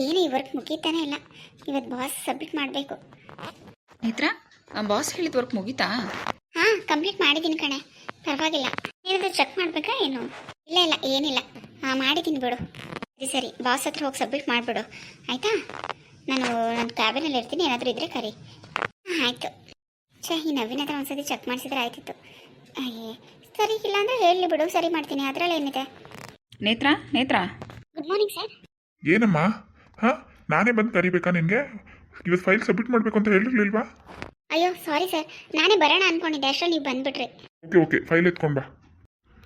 ಇದೇನು ಈ ವರ್ಕ್ ಮುಗೀತಾನೆ ಇಲ್ಲ. ಇವತ್ತು ಬಾಸ್ ಸಬ್ಮಿಟ್ ಮಾಡಬೇಕು. ನೇತ್ರ ಬಾಸ್ ಹೇಳಿದ ವರ್ಕ್ ಮುಗೀತಾ? ಹಾಂ ಕಂಪ್ಲೀಟ್ ಮಾಡಿದ್ದೀನಿ ಕಣೆ. ಪರವಾಗಿಲ್ಲ. ಏನಾದರೂ ಚೆಕ್ ಮಾಡಬೇಕಾ ಏನು? ಇಲ್ಲ ಇಲ್ಲ ಏನಿಲ್ಲ. ಹಾಂ ಮಾಡಿದ್ದೀನಿ ಬಿಡು. ಸರಿ ಸರಿ. ಬಾಸ್ ಹತ್ರ ಹೋಗಿ ಸಬ್ಮಿಟ್ ಮಾಡಿಬಿಡು. ಆಯಿತಾ? ನಾನು ನನ್ನ ಕ್ಯಾಬಿನಲ್ಲಿ ಇರ್ತೀನಿ. ಏನಾದರೂ ಇದ್ದರೆ ಕರಿ. ಹಾಂ ಆಯಿತು. ಛೇ ಈ ನವೀನ್ ಹತ್ರ ಒಂದ್ಸತಿ ಚೆಕ್ ಮಾಡಿಸಿದ್ರೆ ಆಯ್ತಿತ್ತು. ಅಯ್ಯೇ. ಸರಿ ಇಲ್ಲ ಅಂದರೆ ಹೇಳಿ ಬಿಡು. ಸರಿ ಮಾಡ್ತೀನಿ. ಅದರಲ್ಲಿ ಏನಿದೆ? ನೇತ್ರ ನೇತ್ರ ಗುಡ್ ಮಾರ್ನಿಂಗ್ ಸರ್ ಏನಮ್ಮ? ಹಾಂ? ನಾನೇ ಬಂದು ಕರಿಬೇಕಾ ನಿನಗೆ? ಇವತ್ತು ಫೈಲ್ ಸಬ್ಮಿಟ್ ಮಾಡಬೇಕು ಅಂತ ಹೇಳಿರ್ಲಿಲ್ವಾ? ಅಯ್ಯೋ ಸಾರಿ ಸರ್ ನಾನೇ ಬರೋಣ ಅನ್ಕೊಂಡಿದ್ದೆ. ಅಷ್ಟೇ ನೀವು ಬಂದ್ಬಿಟ್ರಿ. Okay okay. ಫೈಲ್ ಎತ್ಕೊಂಡು ಬಾ.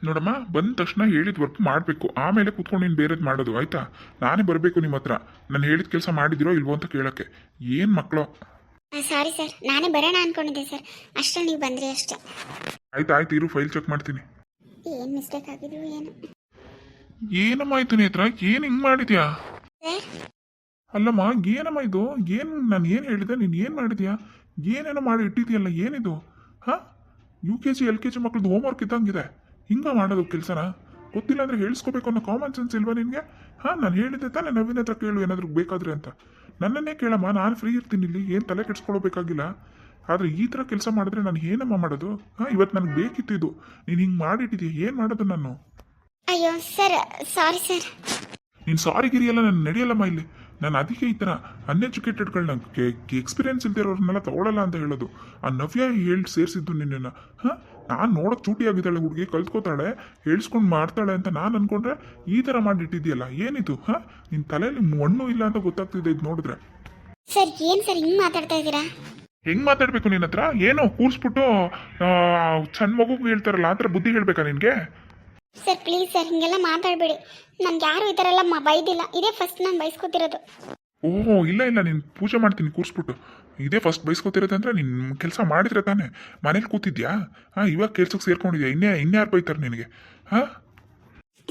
ನೋಡಮ್ಮ ಬಂದ ತಕ್ಷಣ ಹೇಳಿದ ವರ್ಕ್ ಮಾಡಬೇಕು. ಆಮೇಲೆ ಕೂತ್ಕೊಂಡು ನೀನು ಬೇರೆದು ಮಾಡೋದು ಆಯಿತಾ? ನಾನೇ ಬರಬೇಕು ನಿಮ್ಮ ಹತ್ರ. ನಾನು ಹೇಳಿದ ಕೆಲಸ ಮಾಡಿದಿರೋ ಇಲ್ವೋ ಅಂತ ಕೇಳೋಕ್ಕೆ. ಏನು ಮಕ್ಕಳು ಸಾರಿ ಸರ್ ನಾನೇ ಬರೋಣ ಅನ್ಕೊಂಡಿದ್ದೆ ಸರ್ ಅಷ್ಟೇ ನೀವು ಬಂದ್ರಿ ಅಷ್ಟೇ. ಆಯ್ತು ಆಯ್ತು ಇರು ಫೈಲ್ ಚೆಕ್ ಮಾಡ್ತೀನಿ. ಏನು ಮಿಸ್ಟೇಕ್ ಆಗಿದ್ರು ಏನು? ಏನಮ್ಮ ಆಯ್ತು ನೇತ್ರ? ಏನು ಹಿಂಗೆ ಮಾಡಿದ್ಯಾ? ಸರ್ ಅಲ್ಲಮ್ಮ ಏನಮ್ಮ ಇದು? ಏನು ನಾನು ಏನು ಹೇಳಿದೆ? ನೀನು ಏನು ಮಾಡಿದ್ಯಾ? ಏನೇನೋ ಮಾಡಿ ಇಟ್ಟಿದ್ಯಲ್ಲ ಏನಿದು? ಹಾಂ? U K G L K G ಮಕ್ಳದ್ದು ಹೋಮ್ವರ್ಕ್ ಇದ್ದಂಗಿದೆ. ಹಿಂಗೆ ಮಾಡೋದು ಕೆಲಸನ? ಗೊತ್ತಿಲ್ಲ ಅಂದರೆ ಹೇಳಿಸ್ಕೋಬೇಕು ಅನ್ನೋ ಕಾಮನ್ ಸೆನ್ಸ್ ಇಲ್ವಾ ನಿನಗೆ? ಹಾಂ ನಾನು ಹೇಳಿದ್ದೆ ತಾನೇ ನವೀನ್ ಹತ್ರ ಕೇಳು ಏನಾದರೂ ಬೇಕಾದ್ರೆ ಅಂತ. ನನ್ನನ್ನೇ ಕೇಳಮ್ಮ ನಾನು ಫ್ರೀ ಇರ್ತೀನಿ ಇಲ್ಲಿ ಏನು ತಲೆ ಕೆಡಿಸ್ಕೊಳ್ಬೇಕಾಗಿಲ್ಲ ಆದರೆ ಈ ಥರ ಕೆಲಸ ಮಾಡಿದ್ರೆ ನಾನು ಏನಮ್ಮ ಮಾಡೋದು? ಹಾಂ ಇವತ್ತು ನನಗೆ ಬೇಕಿತ್ತು ಇದು. ನೀನು ಹಿಂಗೆ ಮಾಡಿಟ್ಟಿದ್ದೀಯ ಏನು ಮಾಡೋದು ನಾನು? ಅಯ್ಯೋ ಸರ್ ಸಾರಿ ಸರ್. ನೀನು ಸಾರಿ ಗಿರಿಯಲ್ಲ ನಾನು ನಡೆಯಲ್ಲಮ್ಮ ಇಲ್ಲಿ. ನಾನು ಅದಕ್ಕೆ ಈ ಥರ ಅನ್ಎಜುಕೇಟೆಡ್ಗಳನ್ನ ಎಕ್ಸ್ಪೀರಿಯನ್ಸ್ ಇಲ್ಲದೆ ಇರೋರನ್ನೆಲ್ಲ ತಗೊಳ್ಳಲ್ಲ ಅಂತ ಹೇಳೋದು. ಆ ನವ್ಯ ಹೇಳಿ ಸೇರಿಸಿದ್ದು ನಿನ್ನನ್ನು. ಹಾಂ? ನಾನು ನೋಡೋಕೆ ಚೂಟಿ ಆಗಿದ್ದಾಳೆ ಹುಡುಗಿ ಕಲ್ತ್ಕೋತಾಳೆ ಹೇಳಿಸ್ಕೊಂಡು ಮಾಡ್ತಾಳೆ ಅಂತ ನಾನು ಅಂದ್ಕೊಂಡ್ರೆ ಈ ಥರ ಮಾಡಿಟ್ಟಿದ್ದೀಯಲ್ಲ ಏನಿದು? ಹಾಂ? ನಿನ್ನ ತಲೆಯಲ್ಲಿ ಮಣ್ಣು ಇಲ್ಲ ಅಂತ ಗೊತ್ತಾಗ್ತಿದೆ ಇದು ನೋಡಿದ್ರೆ. ಸರ್ ಏನು ಸರ್ ಹಿಂಗೆ ಮಾತಾಡ್ತಾ ಇದ್ದೀರಾ? ಹೆಂಗೆ ಮಾತಾಡ್ಬೇಕು ನಿನ್ನ ಹತ್ರ? ಏನೋ ಕೂರಿಸ್ಬಿಟ್ಟು ಸಣ್ಣ ಮಗು ಹೇಳ್ತಾರಲ್ಲ ಆ ಥರ ಬುದ್ಧಿ ಹೇಳಬೇಕಾ ನಿನಗೆ? ಸರ್ ಪ್ಲೀಸ್ ಸರ್ ಹಿಂಗೆಲ್ಲ ಮಾತಾಡಬೇಡಿ. ನನ್ಗೆ ಯಾರು ಈ ಥರ ಎಲ್ಲ ಮ- ಬೈದಿಲ್ಲ. ಇದೇ ಫಸ್ಟ್ ನಾನು ಬೈಸ್ಕೊತಿರೋದು. ಓಹೋ ಇಲ್ಲ ಇಲ್ಲ ನೀನು ಪೂಜೆ ಮಾಡ್ತೀನಿ ಕೂರಿಸ್ಬಿಟ್ಟು. ಇದೇ ಫಸ್ಟ್ ಬೈಸ್ಕೊತಿರೋದಂದ್ರೆ ನಿನ್ನ ಕೆಲಸ ಮಾಡಿದ್ರೆ ತಾನೇ. ಮನೇಲಿ ಕೂತಿದ್ಯಾ? ಹಾಂ ಇವಾಗ ಕೆಲ್ಸಕ್ಕೆ ಸೇರ್ಕೊಂಡಿದ್ಯಾ? ಇನ್ನೇ ಇನ್ಯಾರು ಬೈತಾರೆ ನಿನಗೆ? ಹಾಂ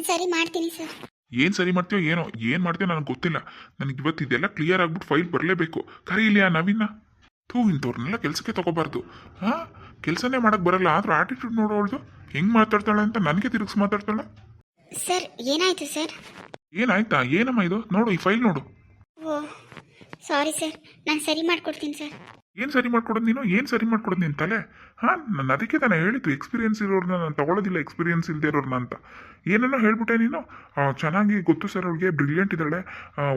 ಸರಿ ಮಾಡ್ತೀನಿ ಸರ್. ಏನು ಸರಿ ಮಾಡ್ತೀಯೋ ಏನೋ ಏನು ಮಾಡ್ತೀಯೋ ನನಗೆ ಗೊತ್ತಿಲ್ಲ. ನನಗೆ ಇವತ್ತು ಇದೆಲ್ಲ ಕ್ಲಿಯರ್ ಆಗ್ಬಿಟ್ಟು ಫೈಲ್ ಬರಲೇಬೇಕು. ಕರೀಲಿ ಆ ನವೀನ? ಥೂ ಇಂಥವ್ರನ್ನೆಲ್ಲ ಕೆಲಸಕ್ಕೆ ತಗೋಬಾರ್ದು. ಹಾಂ? ಕೆಲಸನೇ ಮಾಡಕ್ಕೆ ಬರಲ್ಲ ಆದ್ರೂ ಆಟಿಟ್ಯೂಡ್ ನೋಡೋಳ್ದು ಹೆಂಗೆ ಮಾತಾಡ್ತಾಳೆ ಅಂತ ನನಗೆ ತಿರುಗಿಸಿ ಮಾತಾಡ್ತಾಳೆ? ಸರ್ ಏನಾಯ್ತು ಸರ್? ಏನಾಯ್ತಾ? ಏನಮ್ಮ ಇದು? ನೋಡು ಈ ಫೈಲ್ ನೋಡು. Oh sorry sir. ನಾನು ಸರಿ ಮಾಡ್ಕೊಡ್ತೀನಿ ಸರ್. ಏನು ಸರಿ ಮಾಡ್ಕೊಡೋದು ನೀನು? ಏನು ಸರಿ ಮಾಡ್ಕೊಡೋದು ನಿನ್ನ ತಲೆ? ಹಾಂ ನಾನು ಅದಕ್ಕೆ ನಾನು ಹೇಳಿದ್ದು ಎಕ್ಸ್ಪೀರಿಯನ್ಸ್ ಇರೋರನ್ನ ನಾನು ತಗೊಳ್ಳೋದಿಲ್ಲ ಎಕ್ಸ್ಪೀರಿಯೆನ್ಸ್ ಇಲ್ಲದೆ ಇರೋರನ್ನ ಅಂತ. ಏನನ್ನೋ ಹೇಳ್ಬಿಟ್ಟೆ ನೀನು? ಚೆನ್ನಾಗಿ ಗೊತ್ತು ಸರ್ ಅವ್ರಿಗೆ ಬ್ರಿಲಿಯಂಟ್ ಇದ್ದಾಳೆ.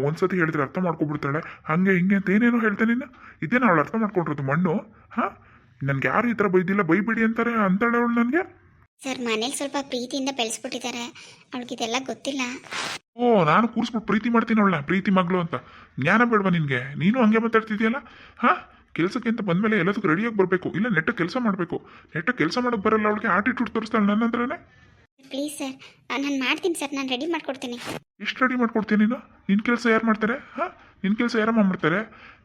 ಒಂದ್ಸತಿ ಹೇಳಿದ್ರೆ ಅರ್ಥ ಮಾಡ್ಕೊಬಿಡ್ತಾಳೆ. ಹಾಗೆ ಹಿಂಗೆ ಅಂತ ಏನೇನೋ ಹೇಳ್ತೆ ನೀನು? ಇದೇನು ಅವಳು ಅರ್ಥ ಮಾಡ್ಕೊಂಡಿರೋದು ಮಣ್ಣು? ಹಾಂ? ನನಗೆ ಯಾರು ಈ ಥರ ಬೈದಿಲ್ಲ ಬೈಬೇಡಿ ಅಂತಾರೆ ಅಂತಾಳೆ ಅವಳು ನನಗೆ? ಸರ್ ಮನೇಲಿ ಸ್ವಲ್ಪ ಪ್ರೀತಿಯಿಂದ ಬೆಳೆಸ್ಬಿಟ್ಟಿದ್ದಾರೆ. ಅವಳಿಗಿದೆಲ್ಲ ಗೊತ್ತಿಲ್ಲ. ಓ ನಾನು ಕೂರಿಸ್ಬಿಟ್ಟು ಪ್ರೀತಿ ಮಾಡ್ತೀನಿ ಅವಳನ್ನ ಪ್ರೀತಿ ಮಗಳು ಅಂತ. ಜ್ಞಾನ ಬೇಡವಾ ನಿನಗೆ? ನೀನು ಹಂಗೆ ಮಾತಾಡ್ತಿದ್ಯಲ್ಲ? ಹಾಂ? ಕೆಲಸಕ್ಕೆ ಅಂತ ಬಂದಮೇಲೆ ಎಲ್ಲದಕ್ಕೂ ರೆಡಿಯಾಗಿ ಬರಬೇಕು. ಇಲ್ಲ ನೆಟ್ಟ ಕೆಲಸ ಮಾಡಬೇಕು. ನೆಟ್ಟ ಕೆಲಸ ಮಾಡೋಕ್ಕೆ ಬರಲ್ಲ ಅವಳಿಗೆ ಆಟಿಟ್ಯೂಡ್ ತೋರಿಸ್ತಾಳೆ ನನ್ನ ಹತ್ರನೇ. ಪ್ಲೀಸ್ ಸರ್ ನಾನು ಮಾಡ್ತೀನಿ ಸರ್ ನಾನು ರೆಡಿ ಮಾಡ್ಕೊಡ್ತೀನಿ. ಎಷ್ಟು ರೆಡಿ ಮಾಡ್ಕೊಡ್ತೀನಿ ನೀನು? ನಿನ್ನ ಕೆಲಸ ಯಾರು ಮಾಡ್ತಾರೆ? ಹಾಂ? ನಿನ್ನ ಕೆಲಸ ಯಾರು ಮಾಡ್ತಾರೆ?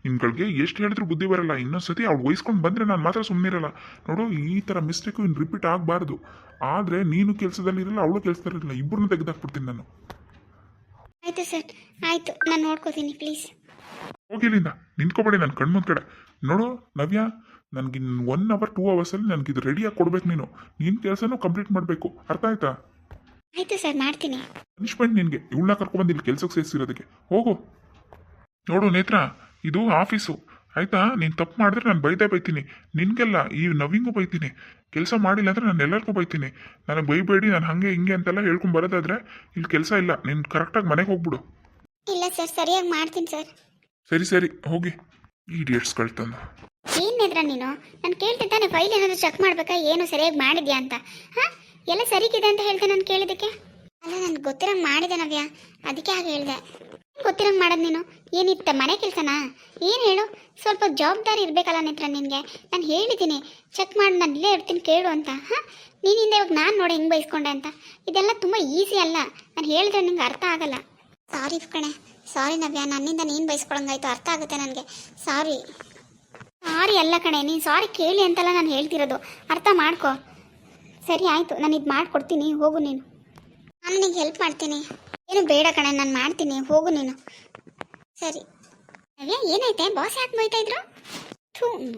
ನಿಮ್ಗಳಿಗೆ ಎಷ್ಟು ಹೇಳಿದ್ರು ಬುದ್ಧಿ ಬರಲ್ಲ. ಇನ್ನೊಂದ್ಸತಿ ಅವ್ಳು ವಹಿಸ್ಕೊಂಡು ಬಂದರೆ ನಾನು ಮಾತ್ರ ಸುಮ್ಮನಿರಲ್ಲ ನೋಡು ಈ ಥರ ಮಿಸ್ಟೇಕು ಇನ್ನು ರಿಪೀಟ್ ಆಗಬಾರ್ದು. ಆದರೆ ನೀನು ಕೆಲಸದಲ್ಲಿ ಇರಲ್ಲ ಅವಳು ಕೆಲಸದಲ್ಲಿರಲ್ಲ ಇಬ್ಬರನ್ನ ತೆಗೆದಾಕ್ಬಿಡ್ತೀನಿ ನಾನು. ಆಯಿತು ಸರ್ ಆಯಿತು. ನಾನು ನೋಡ್ಕೋತೀನಿ ಪ್ಲೀಸ್ ಹೋಗಿಲ್ಲಿಂದ. ನಿಂತ್ಕೊಬೇಡಿ ನನ್ನ ಕಣ್ಮುಂದ್ ಕಡೆ ನೋಡು ನವ್ಯ ನನಗೆ ಒನ್ ಅವರ್ ಟೂ ಅವರ್ಸಲ್ಲಿ ನನಗೆ ಇದು ರೆಡಿಯಾಗಿ ಕೊಡ್ಬೇಕು ನೀನು. ನಿನ್ನ ಕೆಲಸನೂ ಕಂಪ್ಲೀಟ್ ಮಾಡಬೇಕು. ಅರ್ಥ ಆಯ್ತಾ? ಆಯ್ತು ಸರ್ ಮಾಡ್ತೀನಿ. ಪನಿಷ್ಮೆಂಟ್ ನಿನಗೆ. ಇವಳನ್ನ ಕರ್ಕೊಂಡ್ಬಂದು ಇಲ್ಲಿ ಕೆಲಸಕ್ಕೆ ಸೇರಿಸಿರೋದಕ್ಕೆ. ಹೋಗು. ನೋಡು ನೇತ್ರ ಇದು ಆಫೀಸು. ಆಯ್ತಾ? ನೀನು ತಪ್ಪು ಮಾಡಿದ್ರೆ ನಾನು ಬೈದೇ ಬೈತೀನಿ. ನಿನಗೆಲ್ಲ ಈ ನವಿಂಗೂ ಬೈತೀನಿ. ಕೆಲಸ ಮಾಡಿಲ್ಲ ಅಂದರೆ ನಾನು ಎಲ್ಲರಿಗೂ ಬೈತೀನಿ. ನನಗೆ ಬೈಬೇಡಿ ನಾನು ಹಾಗೆ ಹಿಂಗೆ ಅಂತೆಲ್ಲ ಹೇಳ್ಕೊಂಡು ಬರೋದಾದ್ರೆ ಇಲ್ಲಿ ಕೆಲಸ ಇಲ್ಲ. ನೀನು ಕರೆಕ್ಟಾಗಿ ಮನೆಗೆ ಹೋಗ್ಬಿಡು. ಇಲ್ಲ ಸರ್ ಸರಿಯಾಗಿ ಮಾಡ್ತೀನಿ ಸರ್. ಸರಿ ಸರಿ, ಹೋಗಿ. ಈಡಿಯಟ್ಸ್ ತಂದು. ಏನಿದ್ರ ನೀನು? ನಾನು ಕೇಳ್ತಿದ್ದಾನೆ ಫೈಲ್ ಏನಾದರೂ ಚೆಕ್ ಮಾಡ್ಬೇಕಾ? ಏನು ಸರಿಯಾಗಿ ಮಾಡಿದ್ಯಾ ಅಂತ? ಹಾ? ಎಲ್ಲ ಸರಿಗಿದೆ ಅಂತ ಹೇಳ್ದೆ ನಾನು ಕೇಳಿದ್ದಕ್ಕೆ? ಅಲ್ಲ ನನ್ಗೆ ಗೊತ್ತಿರಂಗ್ ಮಾಡಿದೆ ನವ್ಯ. ಅದಕ್ಕೆ ಹಾಗೆ ಹೇಳಿದೆ. ಗೊತ್ತಿರಂಗ್ ಮಾಡೋದು ನೀನು? ಏನಿತ್ತ ಮನೆ ಕೆಲಸನಾ? ಏನು ಹೇಳು? ಸ್ವಲ್ಪ ಜವಾಬ್ದಾರಿ ಇರಬೇಕಲ್ಲ ನಿತ್ರ ನಿನಗೆ. ನಾನು ಹೇಳಿದ್ದೀನಿ. ಚೆಕ್ ಮಾಡಿ, ನಾನು ಇಲ್ಲೇ ಇರ್ತೀನಿ, ಕೇಳು ಅಂತ. ಹಾ? ನೀನಿಂದ ಇವಾಗ ನಾನು ನೋಡಿ ಹೆಂಗೆ ಬೈಸ್ಕೊಂಡೆ ಅಂತ. ಇದೆಲ್ಲ ತುಂಬ ಈಸಿ ಅಲ್ಲ. ನಾನು ಹೇಳಿದ್ರೆ ನಿಂಗೆ ಅರ್ಥ ಆಗಲ್ಲ. ಸಾರಿ ಕಣೆ. ಸಾರಿ ನವ್ಯ, ನನ್ನಿಂದ ನೀನು ಬಯಸ್ಕೊಳಂಗಾಯ್ತು, ಅರ್ಥ ಆಗುತ್ತೆ ನನಗೆ. ಸಾರಿ ಸಾರಿ ಅಲ್ಲ ಕಣೆ, ನೀನು ಸಾರಿ ಕೇಳಿ ಅಂತೆಲ್ಲ ನಾನು ಹೇಳ್ತಿರೋದು. ಅರ್ಥ ಮಾಡ್ಕೊ. ಸರಿ ಆಯಿತು, ನಾನು ಇದು ಮಾಡಿಕೊಡ್ತೀನಿ, ಹೋಗು ನೀನು. ನಾನು ನಿನಗೆ ಹೆಲ್ಪ್ ಮಾಡ್ತೀನಿ. ಏನು ಬೇಡ ಕಣೆ, ನಾನು ಮಾಡ್ತೀನಿ, ಹೋಗು ನೀನು. ಸರಿ. ನವ್ಯ, ಏನೈತೆ? ಬಾಸ್ ಯಾಕೆ ಬೈತಾ ಇದ್ರು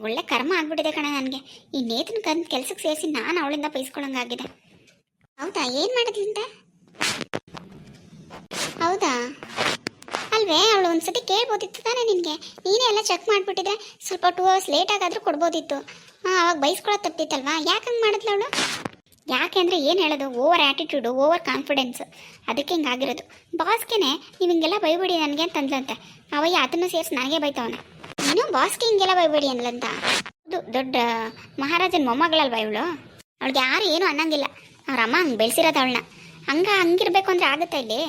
ಒಳ್ಳೆ ಕರ್ಮ ಆಗ್ಬಿಟ್ಟಿದೆ ಕಣೆ ನನಗೆ. ಈ ನೇತನ ಕಂದು ಕೆಲ್ಸಕ್ಕೆ ಸೇರಿಸಿ ನಾನು ಅವಳಿಂದ ಬೈಸ್ಕೊಳಂಗಾಗಿದೆ. ಹೌದಾ, ಏನು ಮಾಡಿದ್ಲಿಂತೆ? ಹೌದಾ? ಅಲ್ವೇ? ಅವಳು ಒಂದ್ಸತಿ ಕೇಳ್ಬೋದಿತ್ತು ತಾನೇ ನಿನಗೆ? ನೀನೇ ಎಲ್ಲ ಚೆಕ್ ಮಾಡಿಬಿಟ್ಟಿದ್ರೆ ಸ್ವಲ್ಪ ಟೂ ಅವರ್ಸ್ ಲೇಟ್ ಆಗಾದರೂ ಕೊಡ್ಬೋದಿತ್ತು. ಅವಾಗ ಬೈಸ್ಕೊಳ್ಳೋದು ತಪ್ಪಿತ್ತಲ್ವಾ? ಯಾಕೆ ಹಂಗೆ ಮಾಡಿದ್ಲು ಅವಳು? ಯಾಕೆ ಅಂದರೆ ಏನು ಹೇಳೋದು? ಓವರ್ ಆ್ಯಟಿಟ್ಯೂಡು ಓವರ್ ಕಾನ್ಫಿಡೆನ್ಸ್ ಅದಕ್ಕೆ ಹಿಂಗಾಗಿರೋದು ಬಾಸ್ಗೆನೆ, ನೀವು ಹಿಂಗೆಲ್ಲ ಬೈಬೇಡಿ ನನಗೆ ಅಂತಂದ್ಲಂತೆ ಅವಯ್ಯ, ಅದನ್ನು ಸೇರಿಸಿ ನನಗೆ ಬೈತವನ. ನೀನು ಬಾಸ್ಗೆ ಹಿಂಗೆಲ್ಲ ಬೈಬೇಡಿ ಅನ್ಲಂತ ಇದು ದೊಡ್ಡ ಮಹಾರಾಜನ ಮೊಮ್ಮಗಳಲ್ವಾ ಇವಳು? ಅವಳಿಗೆ ಯಾರು ಏನು ಅನ್ನಂಗಿಲ್ಲ. ಅವ್ರ ಅಮ್ಮ ಹಂಗೆ ಬೆಳೆಸಿರೋದು ಅವಳನ್ನ. ಹಂಗೆ ಹಂಗಿರ್ಬೇಕು ಅಂದ್ರೆ ಆಗುತ್ತಾ ಇಲ್ಲಿ?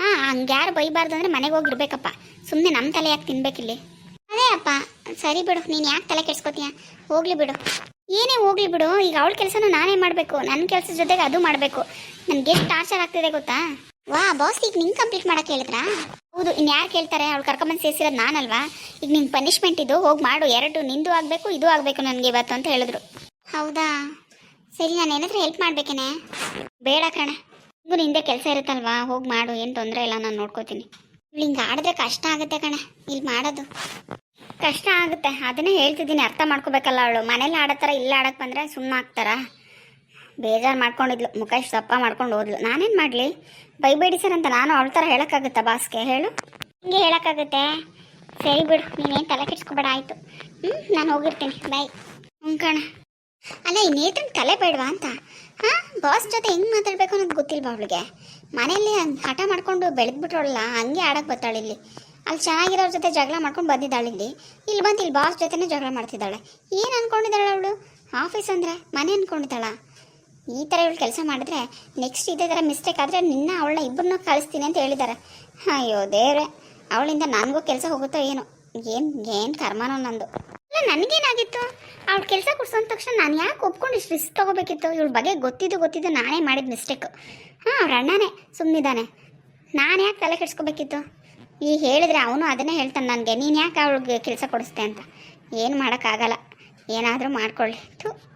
ಹಾಂ, ಹಂಗೆ ಯಾರು ಬೈಬಾರ್ದು ಅಂದ್ರೆ ಮನೆಗೆ ಹೋಗಿರ್ಬೇಕಪ್ಪ. ಸುಮ್ಮನೆ ನಮ್ಮ ತಲೆ ಯಾಕೆ ತಿನ್ಬೇಕಿಲ್ಲಿ ಅದೇ ಅಪ್ಪ, ಸರಿ ಬಿಡು, ನೀನು ಯಾಕೆ ತಲೆ ಕೆಡ್ಸ್ಕೊತೀಯ? ಹೋಗ್ಲಿ ಬಿಡು. ಏನೇ ಹೋಗ್ಲಿ ಬಿಡು, ಈಗ ಅವಳ ಕೆಲಸನೂ ನಾನೇ ಮಾಡಬೇಕು. ನನ್ನ ಕೆಲಸದ ಜೊತೆಗೆ ಅದು ಮಾಡಬೇಕು. ನನಗೆ ಎಷ್ಟು ಟಾರ್ಚರ್ ಆಗ್ತಿದೆ ಗೊತ್ತಾ? ವಾ ಬಾಸ್ ಈಗ ನಿಂಗೆ ಕಂಪ್ಲೀಟ್ ಮಾಡೋಕೆ ಹೇಳಿದ್ರಾ? ಹೌದು ಇನ್ನು ಯಾರು ಕೇಳ್ತಾರೆ? ಅವಳು ಕರ್ಕೊಂಬಂದು ಸೇರಿಸಿರೋದು ನಾನಲ್ವಾ? ಈಗ ನಿಂಗೆ ಪನಿಷ್ಮೆಂಟ್ ಇದು, ಹೋಗಿ ಮಾಡು. ಎರಡು ನಿಂದು ಆಗಬೇಕು, ಇದು ಆಗಬೇಕು ನನಗೆ ಇವತ್ತು ಅಂತ ಹೇಳಿದ್ರು. ಹೌದಾ? ಸರಿ, ನಾನು ಏನಾದರೂ ಹೆಲ್ಪ್ ಮಾಡಬೇಕೇನೆ? ಬೇಡ ಕಣ. ಹಿಂಗೂ ನಿಂದೆ ಕೆಲಸ ಇರುತ್ತಲ್ವಾ? ಹೋಗಿ ಮಾಡು, ಏನು ತೊಂದರೆ ಇಲ್ಲ, ನಾನು ನೋಡ್ಕೋತೀನಿ. ಇಲ್ಲಿ ಹಿಂಗೆ ಆಡಿದ್ರೆ ಕಷ್ಟ ಆಗುತ್ತೆ ಕಣೆ, ಇಲ್ಲಿ ಮಾಡೋದು. ಕಷ್ಟ ಆಗುತ್ತೆ, ಅದನ್ನೇ ಹೇಳ್ತಿದ್ದೀನಿ, ಅರ್ಥ ಮಾಡ್ಕೋಬೇಕಲ್ಲ ಅವಳು. ಮನೇಲಿ ಆಡೋ ಥರ ಇಲ್ಲ ಆಡಕ್ಕೆ ಬಂದರೆ ಸುಮ್ಮನೆ ಆಗ್ತಾರಾ? ಬೇಜಾರು ಮಾಡ್ಕೊಂಡಿದ್ಲು ಮುಖ ಇಷ್ಟು ದಪ್ಪ ಮಾಡ್ಕೊಂಡು ಹೋದ್ಲು. ನಾನೇನು ಮಾಡಲಿ? ಬೈಬೇಡಿ ಸರ್ ಅಂತ ನಾನು ಅವಳ ಥರ ಹೇಳೋಕ್ಕಾಗುತ್ತಾ ಬಾಸ್ಗೆ? ಹೇಳು. ಹಿಂಗೆ ಹೇಳೋಕ್ಕಾಗುತ್ತೆ? ಸರಿ ಬಿಡು, ನೀನೇನು ತಲೆ ಕೆಡ್ಸ್ಕೊಬೇಡ, ಆಯಿತು. ಹ್ಞೂ ನಾನು ಹೋಗಿರ್ತೀನಿ. ಬಾಯ್. ಹ್ಞೂ ಕಣ. ಅಲ್ಲ ನೇತ್ರನ್ ತಲೆ ಬೇಡವಾ ಅಂತ? ಹಾಂ ಬಾಸ್ ಜೊತೆ ಹೆಂಗೆ ಮಾತಾಡಬೇಕು ಅನ್ನೋದು ಗೊತ್ತಿಲ್ವಾ ಅವಳಿಗೆ? ಮನೆಯಲ್ಲಿ ಹಠ ಮಾಡ್ಕೊಂಡು ಬೆಳೆದ್ಬಿಟ್ರೋಳಲ್ಲ ಹಂಗೆ ಆಡಕ್ಕೆ ಬರ್ತಾಳೆ ಇಲ್ಲಿ. ಅಲ್ಲಿ ಚೆನ್ನಾಗಿರೋರ ಜೊತೆ ಜಗಳ ಮಾಡ್ಕೊಂಡು ಬಂದಿದ್ದಾಳೆ ಇಲ್ಲಿ. ಇಲ್ಲಿ ಬಂದು ಇಲ್ಲಿ ಬಾಸ್ ಜೊತೆನೇ ಜಗಳ ಮಾಡ್ತಿದ್ದಾಳೆ. ಏನು ಅನ್ಕೊಂಡಿದ್ದಾಳೆ ಅವಳು? ಆಫೀಸ್ ಅಂದರೆ ಮನೆ ಅಂದ್ಕೊಂಡಿದ್ದಾಳ ಈ ಥರ ಇವಳು ಕೆಲಸ ಮಾಡಿದ್ರೆ ನೆಕ್ಸ್ಟ್ ಇದೇ ಥರ ಮಿಸ್ಟೇಕ್ ಆದರೆ ನಿನ್ನ ಅವಳನ್ನ ಇಬ್ಬರನ್ನ ಕಳಿಸ್ತೀನಿ ಅಂತ ಹೇಳಿದ್ದಾರೆ ಅಯ್ಯೋ ದೇವ್ರೆ, ಅವಳಿಂದ ನನಗೂ ಕೆಲಸ ಹೋಗುತ್ತೋ ಏನೋ? ಏನು ಏನು ಕರ್ಮಾನೋ ನಂದು. ನನಗೇನಾಗಿತ್ತು? ಅವ್ಳು ಕೆಲಸ ಕೊಡ್ಸೋ ತಕ್ಷಣ ನಾನು ಯಾಕೆ ಒಪ್ಕೊಂಡು ಇಷ್ಟು ರಿಸ್ಕ್ ತೊಗೋಬೇಕಿತ್ತು? ಇವಳ ಬಗ್ಗೆ ಗೊತ್ತಿದ್ದು ಗೊತ್ತಿದ್ದು ನಾನೇ ಮಾಡಿದ ಮಿಸ್ಟೇಕ್ ಹಾಂ, ಅವ್ರ ಅಣ್ಣನೇ ಸುಮ್ಮನಿದ್ದಾನೆ ನಾನು ಯಾಕೆ ತಲೆ ಕೆಡಿಸ್ಕೋಬೇಕಿತ್ತು? ಈ ಹೇಳಿದ್ರೆ ಅವನು ಅದನ್ನೇ ಹೇಳ್ತಾನೆ ನನಗೆ. ನೀನು ಯಾಕೆ ಅವಳಿಗೆ ಕೆಲಸ ಕೊಡಿಸ್ತೆ ಅಂತ? ಏನು ಮಾಡೋಕ್ಕಾಗಲ್ಲ. ಏನಾದರೂ ಮಾಡ್ಕೊಳ್ಳಿ. ಥು.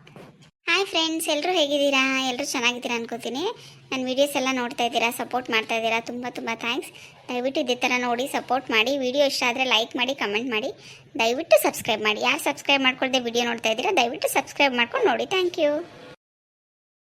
ಹಾಯ್ ಫ್ರೆಂಡ್ಸ್ ಎಲ್ಲರೂ ಹೇಗಿದ್ದೀರಾ? ಎಲ್ಲರೂ ಚೆನ್ನಾಗಿದ್ದೀರಾ ಅನ್ಕೋತೀನಿ. ನನ್ನ ವೀಡಿಯೋಸ್ ಎಲ್ಲ ನೋಡ್ತಾ ಇದ್ದೀರಾ ಸಪೋರ್ಟ್ ಮಾಡ್ತಾ ಇದ್ದೀರಾ? ತುಂಬ ತುಂಬ ಥ್ಯಾಂಕ್ಸ್ ದಯವಿಟ್ಟು ಇದೇ ಥರ ನೋಡಿ ಸಪೋರ್ಟ್ ಮಾಡಿ. ವೀಡಿಯೋ ಇಷ್ಟ ಆದರೆ ಲೈಕ್ ಮಾಡಿ ಕಮೆಂಟ್ ಮಾಡಿ. ದಯವಿಟ್ಟು ಸಬ್ಸ್ಕ್ರೈಬ್ ಮಾಡಿ. ಯಾರು ಸಬ್ಸ್ಕ್ರೈಬ್ ಮಾಡ್ಕೊಳ್ದೆ ವಿಡಿಯೋ ನೋಡ್ತಾ ಇದ್ದೀರಾ, ದಯವಿಟ್ಟು ಸಬ್ಸ್ಕ್ರೈಬ್ ಮಾಡ್ಕೊಂಡು ನೋಡಿ. Thank you